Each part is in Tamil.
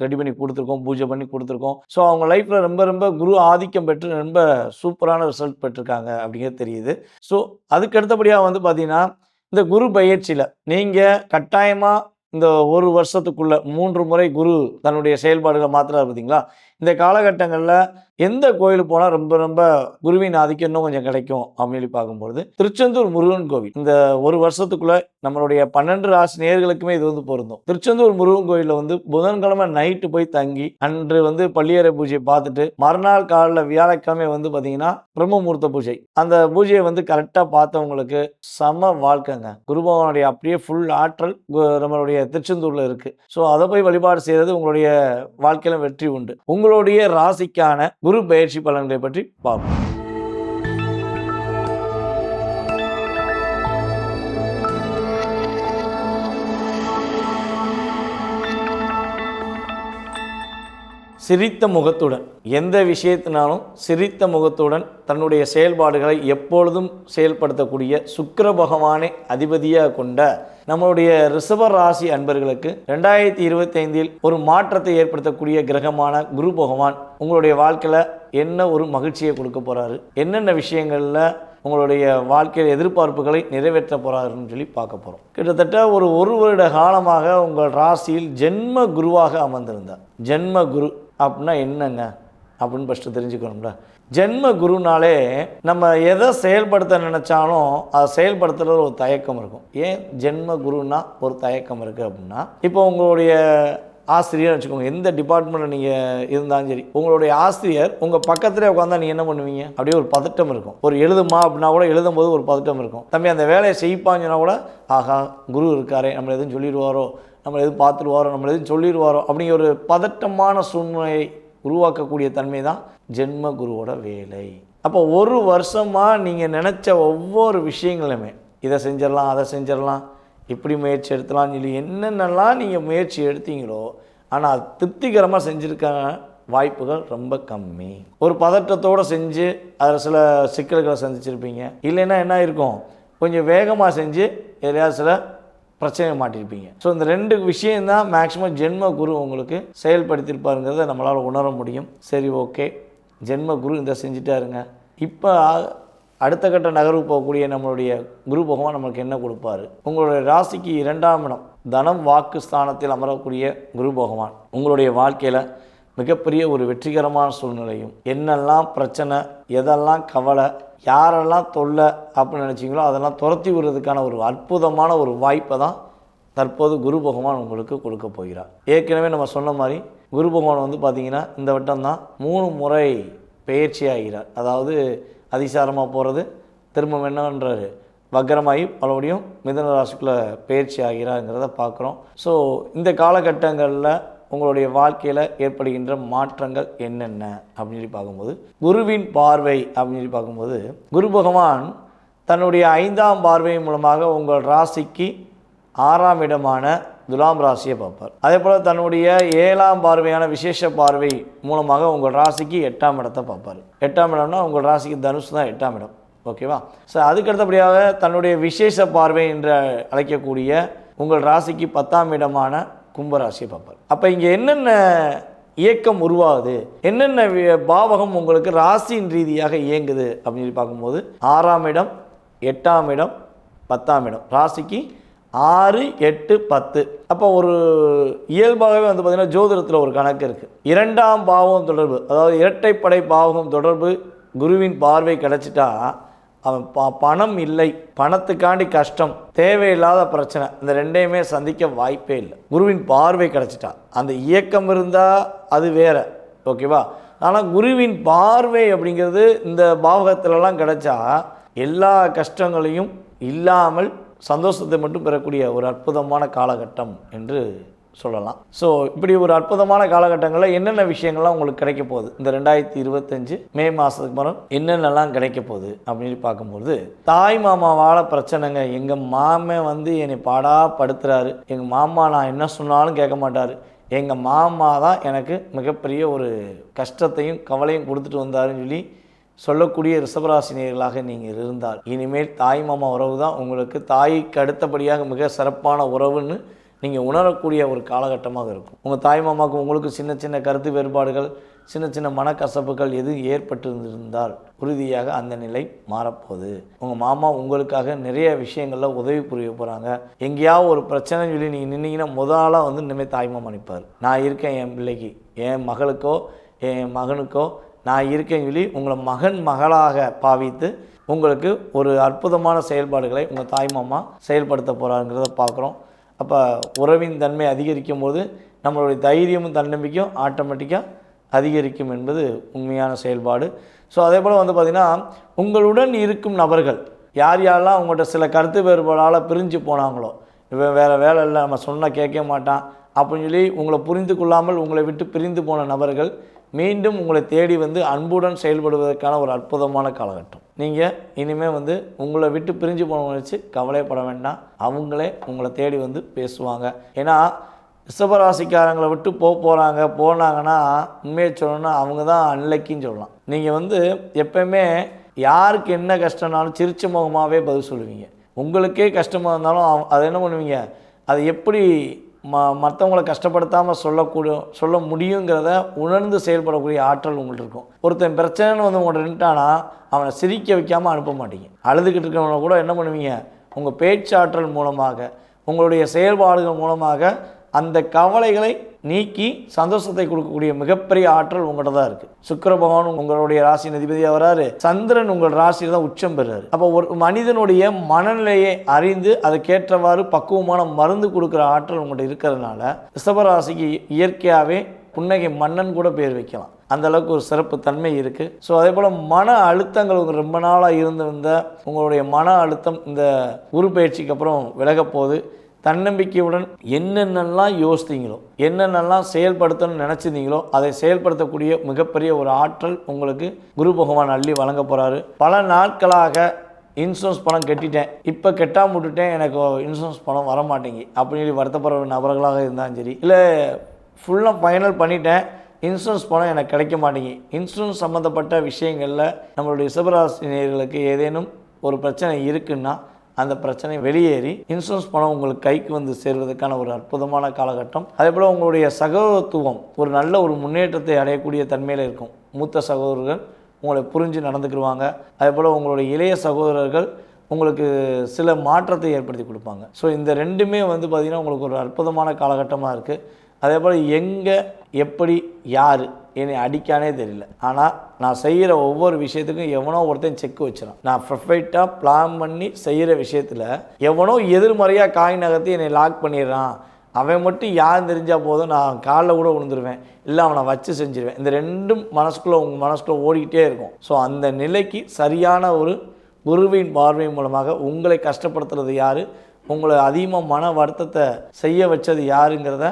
ரெடி பண்ணி கொடுத்துருக்கோம் பூஜை பண்ணி கொடுத்துருக்கோம். ஸோ அவங்க லைஃப்பில் ரொம்ப ரொம்ப குரு ஆதிக்கம் பெற்று ரொம்ப சூப்பரான ரிசல்ட் பெற்றிருக்காங்க அப்படிங்கிறது தெரியுது. ஸோ அதுக்கு அடுத்தபடியாக வந்து பார்த்தீங்கன்னா இந்த குரு பயிற்சியில் நீங்கள் கட்டாயமாக இந்த ஒரு வருஷத்துக்குள்ள மூன்று முறை குரு தன்னுடைய செயல்பாடுகளை மாத்திரா பார்த்தீங்களா இந்த காலகட்டங்களில் எந்த கோயிலுக்கு போனால் ரொம்ப ரொம்ப குருவின் ஆதிக்கம் இன்னும் கொஞ்சம் கிடைக்கும் அப்படின்னு சொல்லி பார்க்கும்பொழுது திருச்செந்தூர் முருகன் கோவில். இந்த ஒரு வருஷத்துக்குள்ள நம்மளுடைய பன்னெண்டு ராசி நேர்களுக்குமே இது வந்து பொருந்தும். திருச்செந்தூர் முருகன் கோயிலில் வந்து புதன்கிழமை நைட்டு போய் தங்கி அன்று வந்து பள்ளியறை பூஜையை பார்த்துட்டு மறுநாள் காலில் வியாழக்கிழமை வந்து பார்த்தீங்கன்னா பிரம்மமூர்த்த பூஜை. அந்த பூஜையை வந்து கரெக்டாக பார்த்தவங்களுக்கு சம வாழ்க்கைங்க. குரு பகவானுடைய அப்படியே ஃபுல் ஆற்றல் நம்மளுடைய திருச்செந்தூரில் இருக்குது ஸோ அதை போய் வழிபாடு செய்கிறது உங்களுடைய வாழ்க்கையில வெற்றி உண்டு. உங்களுடைய ராசிக்கான குரு பயிற்சி பலன்களை பற்றி பார்ப்போம். சிரித்த முகத்துடன் எந்த விஷயத்தினாலும் சிரித்த முகத்துடன் தன்னுடைய செயல்பாடுகளை எப்பொழுதும் செயல்படுத்தக்கூடிய சுக்கர பகவானை அதிபதியாக கொண்ட நம்மளுடைய ரிஷப ராசி அன்பர்களுக்கு ரெண்டாயிரத்தி இருபத்தைந்தில் ஒரு மாற்றத்தை ஏற்படுத்தக்கூடிய கிரகமான குரு பகவான் உங்களுடைய வாழ்க்கையில் என்ன ஒரு மகிழ்ச்சியை கொடுக்க போகிறாரு என்னென்ன விஷயங்களில் உங்களுடைய வாழ்க்கையில் எதிர்பார்ப்புகளை நிறைவேற்ற போகிறாருன்னு சொல்லி பார்க்க போகிறோம் கிட்டத்தட்ட ஒரு ஒரு வருட காலமாக உங்கள் ராசியில் ஜென்ம குருவாக அமர்ந்திருந்தார். ஜென்ம குரு அப்படின்னா என்னங்க? அப்படின்னு ஃபஸ்ட்டு தெரிஞ்சுக்கணும்ல. ஜென்ம குருனாலே நம்ம எதை செயல்படுத்த நினச்சாலும் அதை செயல்படுத்துறது ஒரு தயக்கம் இருக்கும். ஏன் ஜென்ம குருன்னா ஒரு தயக்கம் இருக்குது அப்படின்னா இப்போ உங்களுடைய ஆசிரியர் வச்சுக்கோங்க எந்த டிபார்ட்மெண்ட்டில் நீங்கள் இருந்தாலும் சரி உங்களுடைய ஆசிரியர் உங்கள் பக்கத்துலேயே உட்காந்தா நீங்கள் என்ன பண்ணுவீங்க? அப்படியே ஒரு பதட்டம் இருக்கும். ஒரு எழுதுமா அப்படின்னா கூட எழுதும்போது ஒரு பதட்டம் இருக்கும். தம்பி அந்த வேலையை செய்ப்பாங்கன்னா கூட ஆகா குரு இருக்காரே நம்ம எதுவும் சொல்லிடுவாரோ? நம்மளை எதுவும் பார்த்துருவாரோ நம்மளை எதுவும் சொல்லிடுவாரோ அப்படிங்கிற ஒரு பதட்டமான சூழ்நிலையை உருவாக்கக்கூடிய தன்மை தான் ஜென்ம குருவோட வேலை. அப்போ ஒரு வருஷமாக நீங்கள் நினச்ச ஒவ்வொரு விஷயங்களுமே இதை செஞ்சிடலாம் அதை செஞ்சிடலாம் இப்படி முயற்சி எடுத்தலாம் சொல்லி என்னென்னலாம் நீங்கள் முயற்சி எடுத்தீங்களோ ஆனால் அது திருப்திகரமாக செஞ்சுருக்க வாய்ப்புகள் ரொம்ப கம்மி. ஒரு பதட்டத்தோடு செஞ்சு அதில் சில சிக்கல்களை சந்திச்சிருப்பீங்க. இல்லைன்னா என்ன இருக்கும் கொஞ்சம் வேகமாக செஞ்சு எதையாவது சில பிரச்சனை மாட்டிருப்பீங்க. ஸோ இந்த ரெண்டு விஷயம்தான் மேக்ஸிமம் ஜென்ம குரு உங்களுக்கு செயல்படுத்தியிருப்பாருங்கிறத நம்மளால் உணர முடியும். சரி ஓகே ஜென்ம குரு இந்த செஞ்சுட்டாருங்க. இப்போ அடுத்த கட்ட நகர்வு போகக்கூடிய நம்மளுடைய குரு பகவான் நமக்கு என்ன கொடுப்பாரு? உங்களுடைய ராசிக்கு இரண்டாம் இடம் தனம் வாக்கு ஸ்தானத்தில் அமரக்கூடிய குரு பகவான். உங்களுடைய வாழ்க்கையில் மிகப்பெரிய ஒரு வெற்றிகரமான சூழ்நிலையும் என்னெல்லாம் பிரச்சனை எதெல்லாம் கவலை யாரெல்லாம் தொல்லை அப்படின்னு நினச்சிங்களோ அதெல்லாம் துரத்தி விடுறதுக்கான ஒரு அற்புதமான ஒரு வாய்ப்பை தான் தற்போது குரு பகவான் உங்களுக்கு கொடுக்க போகிறார். ஏற்கனவே நம்ம சொன்ன மாதிரி குரு பகவான் வந்து பார்த்திங்கன்னா இந்த வட்டம் தான் மூணு முறை பயிற்சி ஆகிறார் அதாவது அதிசாரமாக போகிறது திரும்ப என்னன்றாரு? வக்கரமாகி மறுபடியும் மிதன ராசிக்குள்ளே பயிற்சி ஆகிறாருங்கிறத பார்க்குறோம். ஸோ இந்த காலகட்டங்களில் உங்களுடைய வாழ்க்கையில் ஏற்படுகின்ற மாற்றங்கள் என்னென்ன? அப்படின்னு சொல்லி பார்க்கும்போது குருவின் பார்வை அப்படின்னு சொல்லி பார்க்கும்போது குரு பகவான் தன்னுடைய ஐந்தாம் பார்வை மூலமாக உங்கள் ராசிக்கு ஆறாம் இடமான துலாம் ராசியை பார்ப்பார். அதே போல் தன்னுடைய ஏழாம் பார்வையான விசேஷ பார்வை மூலமாக உங்கள் ராசிக்கு எட்டாம் இடத்தை பார்ப்பார். எட்டாம் இடம்னா உங்கள் ராசிக்கு தனுசு தான் எட்டாம் இடம். ஓகேவா ஸோ அதுக்கு அடுத்தபடியாக தன்னுடைய விசேஷ பார்வை என்று அழைக்கக்கூடிய உங்கள் ராசிக்கு பத்தாம் இடமான கும்பராசியை பார்ப்பார். அப்போ இங்கே என்னென்ன இயக்கம் உருவாகுது? என்னென்ன பாவகம் உங்களுக்கு ராசியின் ரீதியாக இயங்குது அப்படின்னு சொல்லி பார்க்கும்போது ஆறாம் இடம் எட்டாம் இடம் பத்தாம் இடம். ராசிக்கு ஆறு எட்டு பத்து. அப்போ ஒரு இயல்பாகவே வந்து பார்த்திங்கன்னா ஜோதிடத்தில் ஒரு கணக்கு இருக்குது இரண்டாம் பாவம் தொடர்பு அதாவது இரட்டைப்படை பாவகம் தொடர்பு குருவின் பார்வை கிடச்சிட்டா அவன் ப பணம் இல்லை. பணத்துக்காண்டி கஷ்டம் தேவையில்லாத பிரச்சனை. இந்த ரெண்டையுமே சந்திக்க வாய்ப்பே இல்லை. குருவின் பார்வை கிடச்சிட்டா. அந்த இயக்கம் இருந்தால் அது வேற. ஓகேவா ஆனால் குருவின் பார்வை அப்படிங்கிறது இந்த பாவகத்திலலாம் கிடைச்சா எல்லா கஷ்டங்களையும் இல்லாமல் சந்தோஷத்தை மட்டும் பெறக்கூடிய ஒரு அற்புதமான காலகட்டம் என்று சொல்லலாம். ஸோ இப்படி ஒரு அற்புதமான காலகட்டங்களில் என்னென்ன விஷயங்கள்லாம் உங்களுக்கு கிடைக்க போகுது? இந்த ரெண்டாயிரத்தி இருபத்தஞ்சு மே மாதத்துக்கு பிறகு என்னென்னலாம் கிடைக்க போகுது? அப்படின்னு பார்க்கும்போது தாய் மாமாவால் பிரச்சனைங்க. எங்கள் மாமன் வந்து என்னை பாடா படுத்துறாரு. எங்கள் மாமா நான் என்ன சொன்னாலும் கேட்க மாட்டார். எங்கள் மாமா தான் எனக்கு மிகப்பெரிய ஒரு கஷ்டத்தையும் கவலையும் கொடுத்துட்டு வந்தாருன்னு சொல்லி சொல்லக்கூடிய ரிஷபராசினியர்களாக நீங்கள் இருந்தால் இனிமேல் தாய் மாமா உறவு தான் உங்களுக்கு தாய்க்கு அடுத்தபடியாக மிக சிறப்பான உறவுன்னு நீங்கள் உணரக்கூடிய ஒரு காலகட்டமாக இருக்கும். உங்கள் தாய் மாமாவுக்கு உங்களுக்கு சின்ன சின்ன கருத்து வேறுபாடுகள் சின்ன சின்ன மனக்கசப்புகள் எது ஏற்பட்டிருந்திருந்தால் உறுதியாக அந்த நிலை மாறப்போகுது. உங்கள் மாமா உங்களுக்காக நிறைய விஷயங்களில் உதவி புரிய போகிறாங்க எங்கேயாவது ஒரு பிரச்சனைன்னு சொல்லி நீங்கள் நின்னீங்கன்னா முதலாக வந்து இனிமேல் தாய் மாமா நிற்பார் நான் இருக்கேன் என் பிள்ளைக்கு என் மகளுக்கோ என் மகனுக்கோ நான் இருக்கேன்னு சொல்லி உங்களை மகன் மகளாக பாவித்து உங்களுக்கு ஒரு அற்புதமான செயல்பாடுகளை உங்கள் தாய்மாமா செயல்படுத்த போகிறாங்கிறத பார்க்குறோம் அப்போ உறவின் தன்மை அதிகரிக்கும் போது நம்மளுடைய தைரியமும் தன்னம்பிக்கையும் ஆட்டோமேட்டிக்காக அதிகரிக்கும் என்பது உண்மையான செயல்பாடு. ஸோ அதே போல் வந்து பார்த்திங்கன்னா உங்களுடன் இருக்கும் நபர்கள் யார் யாரெல்லாம் உங்கள்கிட்ட சில கருத்து வேறுபாடால் பிரிஞ்சு போனாங்களோ இவன் வேறு வேலை இல்லை நம்ம சொன்னால் கேட்க மாட்டான் அப்படின்னு சொல்லி உங்களை புரிந்து கொள்ளாமல் உங்களை விட்டு பிரிந்து போன நபர்கள் மீண்டும் உங்களை தேடி வந்து அன்புடன் செயல்படுவதற்கான ஒரு அற்புதமான காலகட்டம். நீங்கள் இனிமேல் வந்து உங்களை விட்டு பிரிஞ்சு போனவங்க வச்சு கவலைப்பட வேண்டாம். அவங்களே உங்களை தேடி வந்து பேசுவாங்க. ஏன்னா ரிஷபராசிக்காரங்களை விட்டு போக போகிறாங்க போனாங்கன்னா உண்மையை சொல்லணும்னா அவங்க தான் அன்லக்கின்னு சொல்லலாம். நீங்கள் வந்து எப்பயுமே யாருக்கு என்ன கஷ்டம்னாலும் சிரிச்ச முகமாகவே பதில் சொல்லுவீங்க. உங்களுக்கே கஷ்டமாக இருந்தாலும் அவ- அதை என்ன பண்ணுவீங்க? அதை எப்படி ம மற்றவங்கள கஷ்டப்படுத்தாமல் சொல்லக்கூடிய சொல்ல முடியுங்கிறத உணர்ந்து செயல்படக்கூடிய ஆற்றல் உங்கள்கிட்ட இருக்கும். ஒருத்தன் பிரச்சனைன்னு வந்து உங்கள்கிட்ட நின்ட்டானா அவனை சிரிக்க வைக்காமல் அனுப்ப மாட்டீங்க. அழுதுகிட்டு இருக்கிறவனை கூட என்ன பண்ணுவீங்க? உங்கள் பேச்சாற்றல் மூலமாக உங்களுடைய செயல்பாடுகள் மூலமாக அந்த கவலைகளை நீக்கி சந்தோஷத்தை கொடுக்கக்கூடிய மிகப்பெரிய ஆற்றல் உங்கள்கிட்ட தான் இருக்குது சுக்கர பகவான் உங்களுடைய ராசி அதிபதியாக வராரு. சந்திரன் உங்கள் ராசியில் தான் உச்சம் பெறாரு. அப்போ ஒரு மனிதனுடைய மனநிலையை அறிந்து அதுக்கேற்றவாறு பக்குவமான மருந்து கொடுக்குற ஆற்றல் உங்கள்கிட்ட இருக்கிறதுனால ரிஷபராசிக்கு இயற்கையாகவே புன்னகை மன்னன் கூட பேர் வைக்கலாம். அந்த அளவுக்கு ஒரு சிறப்பு தன்மை இருக்குது ஸோ அதே போல் மன அழுத்தங்கள் உங்களுக்கு ரொம்ப நாளாக இருந்து வந்த உங்களுடைய மன அழுத்தம் இந்த குரு பயிற்சிக்கு அப்புறம் விலகப்போகுது தன்னம்பிக்கையுடன் என்னென்னலாம் யோசித்தீங்களோ என்னென்னலாம் செயல்படுத்தணும்னு நினச்சிருந்தீங்களோ அதை செயல்படுத்தக்கூடிய மிகப்பெரிய ஒரு ஆற்றல் உங்களுக்கு குரு பகவான் அள்ளி வழங்க போகிறாரு பல நாட்களாக இன்சூரன்ஸ் பணம் கட்டிட்டேன். இப்போ கெட்டாமல் விட்டுட்டேன் எனக்கு இன்சூரன்ஸ் பணம் வர மாட்டேங்கி அப்படின்னு சொல்லி வருத்தப்படுற நபர்களாக இருந்தாலும் சரி இல்லை ஃபுல்லாக ஃபைனல் பண்ணிட்டேன் இன்சூரன்ஸ் பணம் எனக்கு கிடைக்க மாட்டேங்கி இன்சூரன்ஸ் சம்மந்தப்பட்ட விஷயங்களில் நம்மளுடைய சிவராசினியர்களுக்கு ஏதேனும் ஒரு பிரச்சனை இருக்குன்னா அந்த பிரச்சனை வெளியேறி இன்சூரன்ஸ் பணம் உங்களுக்கு கைக்கு வந்து சேர்வதற்கான ஒரு அற்புதமான காலகட்டம். அதே போல் உங்களுடைய சகோதரத்துவம் ஒரு நல்ல ஒரு முன்னேற்றத்தை அடையக்கூடிய தன்மையில் இருக்கும். மூத்த சகோதரர்கள் உங்களை புரிஞ்சு நடந்துக்கிடுவாங்க அதே போல் உங்களுடைய இளைய சகோதரர்கள் உங்களுக்கு சில மாற்றத்தை ஏற்படுத்தி கொடுப்பாங்க. ஸோ இந்த ரெண்டுமே வந்து பார்த்திங்கன்னா உங்களுக்கு ஒரு அற்புதமான காலகட்டமாக இருக்குது அதே போல் எங்கே எப்படி யார் என்னை அடிக்கானே தெரியல. ஆனால் நான் செய்கிற ஒவ்வொரு விஷயத்துக்கும் எவனோ ஒருத்தன் செக் வச்சிடான் நான் பர்ஃபெக்டாக பிளான் பண்ணி செய்கிற விஷயத்தில் எவனோ எதிர்மறையாக காய் நகர்த்தி என்னை லாக் பண்ணிடுறான். அவன் மட்டும் யார் தெரிஞ்சால் போதும் நான் காலில் கூட விழுந்துருவேன். இல்லை அவனை வச்சு செஞ்சிருவேன். இந்த ரெண்டும் மனசுக்குள்ளே உங்கள் மனசுக்குள்ளே ஓடிக்கிட்டே இருக்கும். ஸோ அந்த நிலைக்கு சரியான ஒரு குருவின் பார்வை மூலமாக உங்களை கஷ்டப்படுத்துறது யார்? உங்களை அதிகமாக மன வருத்தத்தை செய்ய வச்சது யாருங்கிறத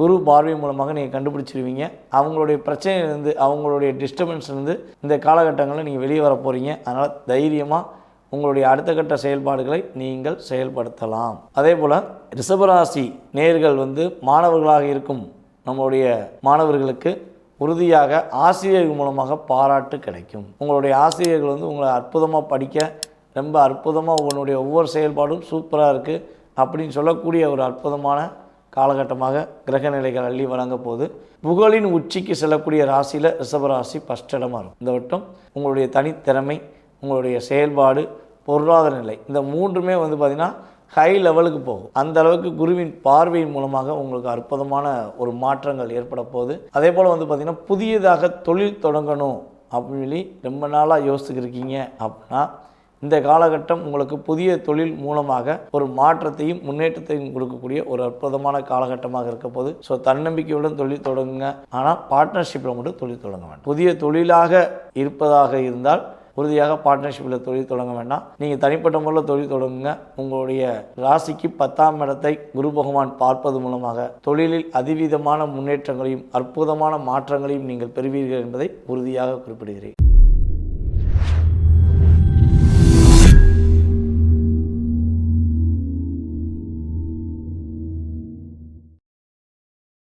குரு பார்வை மூலமாக நீங்கள் கண்டுபிடிச்சிருவீங்க. அவங்களுடைய பிரச்சனையிலேருந்து அவங்களுடைய டிஸ்டர்பன்ஸ்லேருந்து இந்த காலகட்டங்களில் நீங்கள் வெளியே வர போகிறீங்க அதனால் தைரியமாக உங்களுடைய அடுத்த கட்ட செயல்பாடுகளை நீங்கள் செயல்படுத்தலாம். அதே போல் ரிஷபராசி நேர்கள் வந்து மாணவர்களாக இருக்கும் நம்மளுடைய மாணவர்களுக்கு உறுதியாக ஆசிரியர்கள் மூலமாக பாராட்டு கிடைக்கும். உங்களுடைய ஆசிரியர்கள் வந்து உங்களை அற்புதமாக படிக்க ரொம்ப அற்புதமாக உங்களுடைய ஒவ்வொரு செயல்பாடும் சூப்பராக இருக்குது அப்படின்னு சொல்லக்கூடிய ஒரு அற்புதமான காலகட்டமாக கிரக நிலைகள் அள்ளி வழங்க போது புகழின் உச்சிக்கு செல்லக்கூடிய ராசியில் ரிஷபராசி ஃபஸ்ட் இடமா இருக்கும். இந்த வட்டம் உங்களுடைய தனித்திறமை உங்களுடைய செயல்பாடு பொருளாதார நிலை இந்த மூன்றுமே வந்து பார்த்திங்கன்னா ஹை லெவலுக்கு போகும். அந்த அளவுக்கு குருவின் பார்வையின் மூலமாக உங்களுக்கு அற்புதமான ஒரு மாற்றங்கள் ஏற்பட போகுது. அதே போல் வந்து பார்த்திங்கன்னா புதியதாக தொழில் தொடங்கணும் அப்படின்னு சொல்லி ரொம்ப நாளாக யோசிச்சுக்கிருக்கீங்க அப்படின்னா இந்த காலகட்டம் உங்களுக்கு புதிய தொழில் மூலமாக ஒரு மாற்றத்தையும் முன்னேற்றத்தையும் கொடுக்கக்கூடிய ஒரு அற்புதமான காலகட்டமாக இருக்க போது ஸோ தன்னம்பிக்கையுடன் தொழில் தொடங்குங்க. ஆனால் பார்ட்னர்ஷிப்பில் மட்டும் தொழில் தொடங்க வேண்டாம். புதிய தொழிலாக இருப்பதாக இருந்தால் உறுதியாக பார்ட்னர்ஷிப்பில் தொழில் தொடங்க வேண்டாம். நீங்கள் தனிப்பட்ட முறையில் தொழில் தொடங்குங்க. உங்களுடைய ராசிக்கு பத்தாம் இடத்தை குரு பகவான் பார்ப்பது மூலமாக தொழிலில் அதிவிதமான முன்னேற்றங்களையும் அற்புதமான மாற்றங்களையும் நீங்கள் பெறுவீர்கள் என்பதை உறுதியாக குறிப்பிடுகிறேன்.